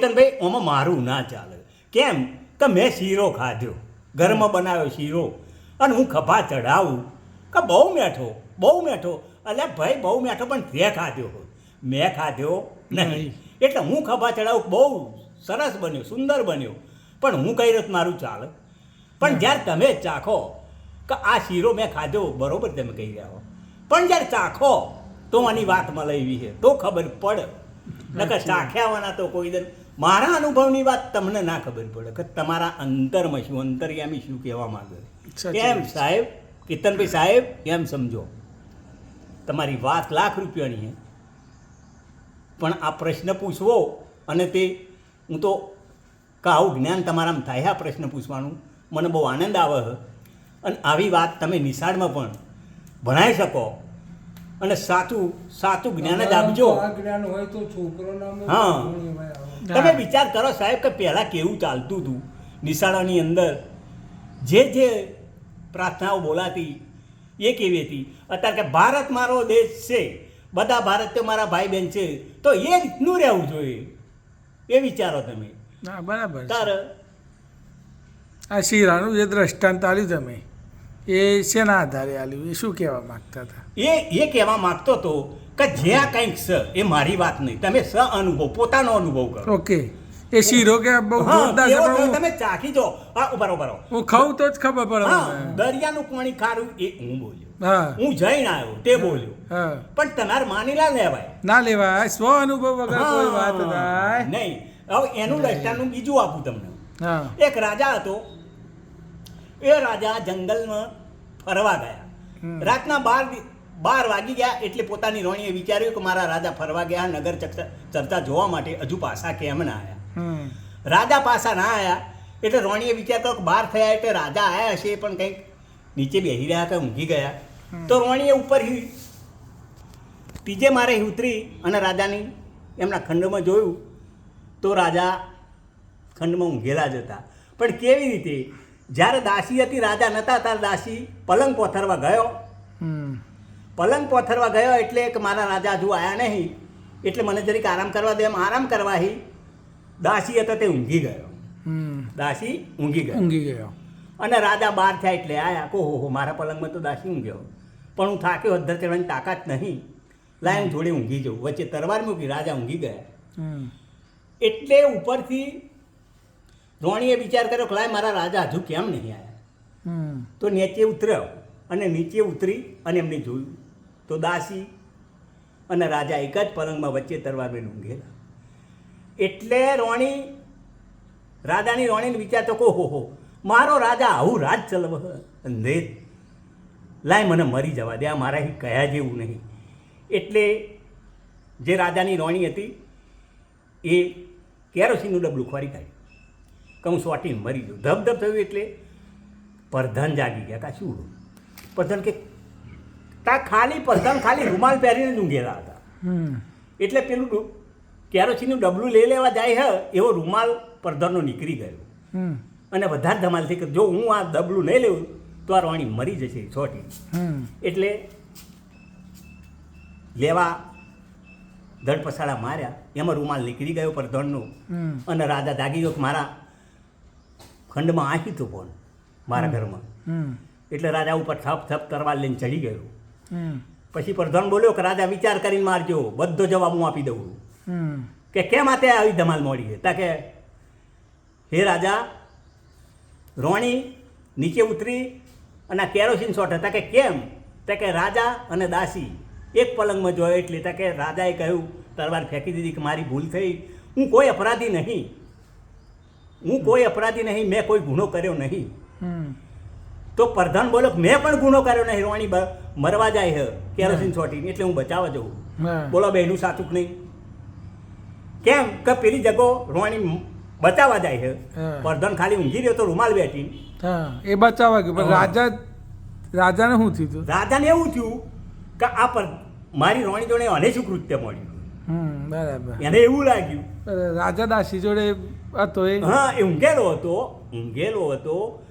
કેતનભાઈ આમાં મારું ના ચાલે. કેમ? કે મેં શીરો ખાધો ઘરમાં બનાવ્યો શીરો. અને હું ખભા ચડાવું કે બહુ મેઠો બહુ મેઠો. એટલે ભાઈ બહુ મેઠો પણ તે ખાધ્યો મેં ખાધ્યો નહીં. એટલે હું ખભા ચઢાવું બહુ સરસ બન્યો સુંદર બન્યો. પણ હું કઈ રીત મારું ચાલે? પણ જ્યારે તમે ચાખો કે આ શીરો મેં ખાધો બરોબર તમે કહી રહ્યા હો. પણ જ્યારે ચાખો તો આની વાત મળે એવી છે. તો ખબર પડે. નકર ચાખ્યાવાના તો કોઈ દર મારા અનુભવની વાત તમને ના ખબર પડે કે તમારા અંતરમાં શું અંતર્યામી શું કહેવા માંગે કેમ એમ સાહેબ કેતનભાઈ સાહેબ એમ સમજો. તમારી વાત લાખ રૂપિયાની છે. પણ આ પ્રશ્ન પૂછવો અને તે હું તો આવું જ્ઞાન તમારામાં થાય છે આ પ્રશ્ન પૂછવાનું. મને બહુ આનંદ આવે છે. અને આવી વાત તમે નિશાળમાં પણ ભણાઈ શકો. અને સાચું સાચું જ્ઞાન જ આપજો. જ્ઞાન હોય તો છોકરો હા. તમે વિચાર કરો સાહેબ કે પહેલાં કેવું ચાલતું હતું નિશાળાની અંદર? જે જે પ્રાર્થનાઓ બોલાતી એ કેવી હતી? અત્યારે કે ભારત મારો દેશ છે બધા ભારત મારા ભાઈ બહેન છે તો એ રીતનું રહેવું જોઈએ. એ વિચારો તમે. બરાબર. તાર? આ શીરાનું જે દ્રષ્ટાંત આવ્યું તમે એ શેના આધારે આલ્યું? એ શું કહેવા માગતા હતા? એ એ કહેવા માગતો હતો કે જે આ કંઈક સ એ મારી વાત નહીં. તમે સ અનુભવ પોતાનો અનુભવ કરો. ઓકે. એ શીરો કે બહુ જોરદાર છે પણ તમે ચાખી જો. હા ઊભા ઊભા હું ખાઉં તો જ ખબર પડે દરિયાનું પાણી ખારું એ હું બોલ્યો. હા. હું જઈને આવ્યો તે બોલ્યો. હા. પણ તમારે માની ના લેવાય. ના લેવાય. સ્વ અનુભવ વગર કોઈ વાત થાય. નહીં. હવે એનું દ્રષ્ટાંતનું બીજું આપું તમને. હા. એક રાજા હતો એ રાજા જંગલમાં ફરવા ગયા. રાતના બાર બાર વાગી ગયા એટલે પોતાની રોણીએ વિચાર્યું કે મારા રાજા ફરવા ગયા નગર ચર્ચા જોવા માટે હજુ પાછા કેમ ના આવ્યા રાજા પાછા ના આવ્યા એટલે રોણીએ વિચાર કર્યો કે બહાર થયા એટલે રાજા આવ્યા હશે પણ કંઈક નીચે બેસી રહ્યા કે ઊંઘી ગયા. તો રોણીએ ઉપર હી- ત્રીજે મારે ઉતરી અને રાજાની એમના ખંડમાં જોયું તો રાજા ખંડમાં ઊંઘેલા જ હતા. પણ કેવી રીતે? જ્યારે દાસી હતી રાજા નહોતા ત્યારે દાસી પલંગ પોથરવા ગયો. હમ. પલંગ પોથરવા ગયો એટલે કે મારા રાજા હજુ આવ્યા નહીં. એટલે મને જરીક આરામ કરવા દે એમ આરામ કરવાથી દાસી હતો તે ઊંઘી ગયો. હમ. દાસી ઊંઘી ગયો. ઊંઘી ગયો. અને રાજા બહાર થયા એટલે આયા. કો હો હો મારા પલંગમાં તો દાસી ઊંઘ્યો. પણ હું થાક્યો અધર ચડવાની તાકાત નહીં. લાય હું થોડી ઊંઘી જવું. વચ્ચે તરવાર મૂકી રાજા ઊંઘી ગયા. એટલે ઉપરથી રોણીએ વિચાર કર્યો કે લાય મારા રાજા હજુ કેમ નહીં આવ્યા તો નીચે ઉતર્યો અને નીચે ઉતરી અને એમને જોયું. તો દાસી અને રાજા એક જ પલંગમાં વચ્ચે તરવાર બેન ઊંઘેલા. એટલે રોણી રાજાની રોણીને વિચાર તો કહો હો હો મારો રાજા આવું રાજ ચલવ. અંધે લાય મને મરી જવા દે આ મારાથી કયા જેવું નહીં. એટલે જે રાજાની રોણી હતી એ કેરોસીનનું ડબલું ખોરી કાઢ્યું કે હું મરી ગયો. ધબ ધબ થયું એટલે પરધન જાગી ગયા. કા શું પરધન કે તા ખાલી પરધન ખાલી રૂમાલ પહેરીને ઊંઘેલા હતા. એટલે પેલું કેરોસીનનું ડબલું લઈ લેવા જાય હ એવો રૂમાલ પરધનનો નીકળી ગયો. અને વધારે ધમાલ થઈ કે જો હું આ ડબલું નહીં લેવું તો આ રોણી મરી જશે છોટી. એટલે લેવા ધડપસાડા માર્યા. એમાં રૂમાલ નીકળી ગયો પરધણનો અને રાજા જાગી ગયો કે મારા ખંડમાં આંખી તો કોણ મારા ઘરમાં. એટલે રાજા ઉપર થપ થપ તરવાર લઈને ચડી ગયો. પછી પ્રધાન બોલ્યો કે રાજા વિચાર કરીને મારજો બધો જવાબ હું આપી દઉં. હમ. કે કેમ આ તે આવી ધમાલ મોડી છે? કે હે રાજા રોણી નીચે ઉતરી અને કેરોસીન શોટ. હતા કે કેમ? તે કે રાજા અને દાસી એક પલંગમાં જોયો. એટલે તા કે રાજાએ કહ્યું તરવાર ફેંકી દીધી કે મારી ભૂલ થઈ. હું કોઈ અપરાધી નહીં. હું કોઈ અપરાધી નહીં મેં કોઈ ગુનો કર્યો નહીં. તો પ્રધાન બોલો મેં પણ ગુનો કર્યો નહીં રોણી મરવા જાય હે કેરોસીન છોટીને એટલે હું બચાવવા જઉં. બોલો બેનું સાચું કે નહીં? કેમ કે પેલી જગો રોણી બચાવવા જાય છે વર્ધન ખાલી ઊંઘી રહ્યો તો રૂમાલ બેઠી. એ બચાવવા ગયો. પણ રાજા રાજાને શું થયું રાજાને એવું થયું કે આ પર મારી રોણી જોડે અને શું કૃત્ય મળ્યું. બરાબર. એને એવું લાગ્યું. રાજા દાસી જોડે હતો એ. હા એ ઊંઘેલો હતો ઊંઘેલો હતો.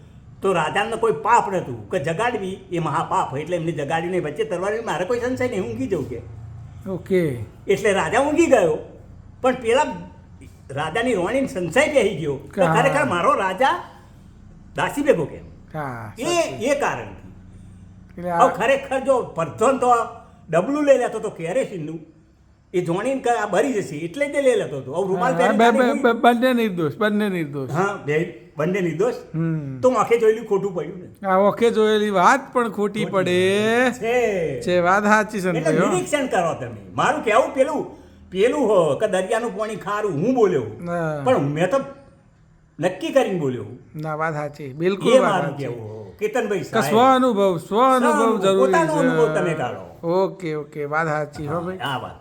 તો રાજાને કોઈ પાપ નહોતું કે જગાડવી એ મહાપાપ એટલે એમને જગાડીને વચ્ચે તરવારી મારે કોઈ સંશય નહીં ઊંઘી જવું કે. ઓકે. એટલે રાજા ઊંઘી ગયો. પણ પેલા રાજાની રોણી સંશય બેસી ગયો કે ખરેખર મારો રાજા દાસી ભેગો કેમ? એ એ આ- ખરેખર જો પરધન તો ડબલું લઈ લેતો તો કેરેસીનનું એ કે આ બરી જશે એટલે જ એ લઈ લેતો હતો. રૂમાલ બંને નિર્દોષ બંને નિર્દોષ. હા બે બંને નિર્દોષ. તો આંખે જોયેલું ખોટું પડ્યું ને. આ ઓકે જોયેલી વાત પણ ખોટી પડે. છે. છે વાત સાચી એટલે નિરીક્ષણ કરો તમે. મારું કેવું પેલું પેલું હો કે દરિયાનું પાણી ખારું હું બોલ્યો. પણ મેં તો નક્કી કરીને બોલ્યો. ના વાત સાચી. બિલકુલ એ મારું કેવું કેતનભાઈ સ્વ અનુભવ સ્વ અનુભવ જરૂરી પોતાનો અનુભવ તમે છે કાઢો. ઓકે ઓકે વાત સાચી હો ભાઈ. આ વાત.